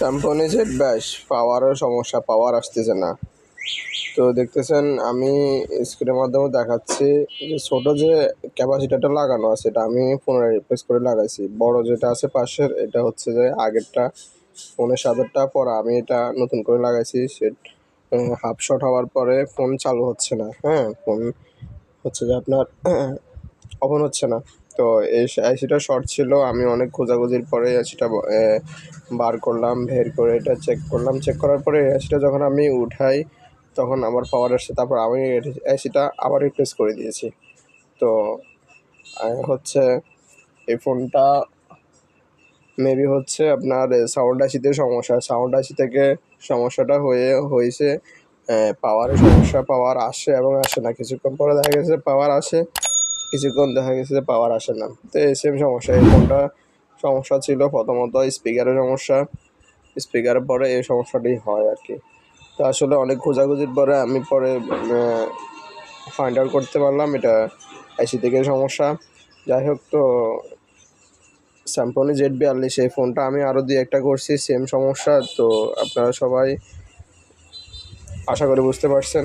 স্যাম্পনি Z ব্যাস পাওয়ারের সমস্যা পাওয়ার আসতেছে না। তো দেখতেছেন, আমি স্ক্রিনের মাধ্যমে দেখাচ্ছি যে ছোটো যে ক্যাপাসিটারটা লাগানো আছে, এটা আমি ফোনে রিপ্লেস করে লাগাইছি। বড় যেটা আছে পাশের, এটা হচ্ছে যে আগেরটা ফোনের সাথেরটা পরে, আমি এটা নতুন করে লাগাইছি। সে হাফ শট হওয়ার পরে ফোন চালু হচ্ছে না হ্যাঁ? ফোন হচ্ছে যে আপনার ওপেন হচ্ছে না। তো এই শর্ট ছিল, আমি অনেক খোঁজাখুঁজির পরে আইসিটা বার করলাম, বের করে এটা চেক করলাম চেক করার পরে আইসিটা যখন আমি উঠাই, তখন আমার পাওয়ার আসছে, তারপর আমি আইসিটা আবার রিপ্লেস করে দিয়েছি। তো হচ্ছে, এই ফোনটা মেবি হচ্ছে আপনার সাউন্ড আইসিতে সমস্যা সাউন্ড আইসি থেকে সমস্যাটা হয়ে, হয়েছে পাওয়ারের সমস্যা পাওয়ার আসে এবং আসে না, কিছুক্ষণ পরে দেখা গেছে পাওয়ার আসে কিছুক্ষণ দেখা গেছে যে পাওয়ার আসে না। তো এই সেম সমস্যা, এই ফোনটা সমস্যা ছিল প্রথমত স্পিকারের সমস্যা। স্পিকারের পরে এই সমস্যাটি হয় আর কি। তো আসলে অনেক খোঁজাখুঁজির পরে আমি পরে ফাইন্ড আউট করতে পারলাম এটা আইসি থেকে সমস্যা। যাই হোক তো স্যামসংয়ের জেড বিয়াল্লিশ, এই ফোনটা আমি আরও দুই একটা করছি সেম সমস্যা। তো আপনারা সবাই আশা করি বুঝতে পারছেন।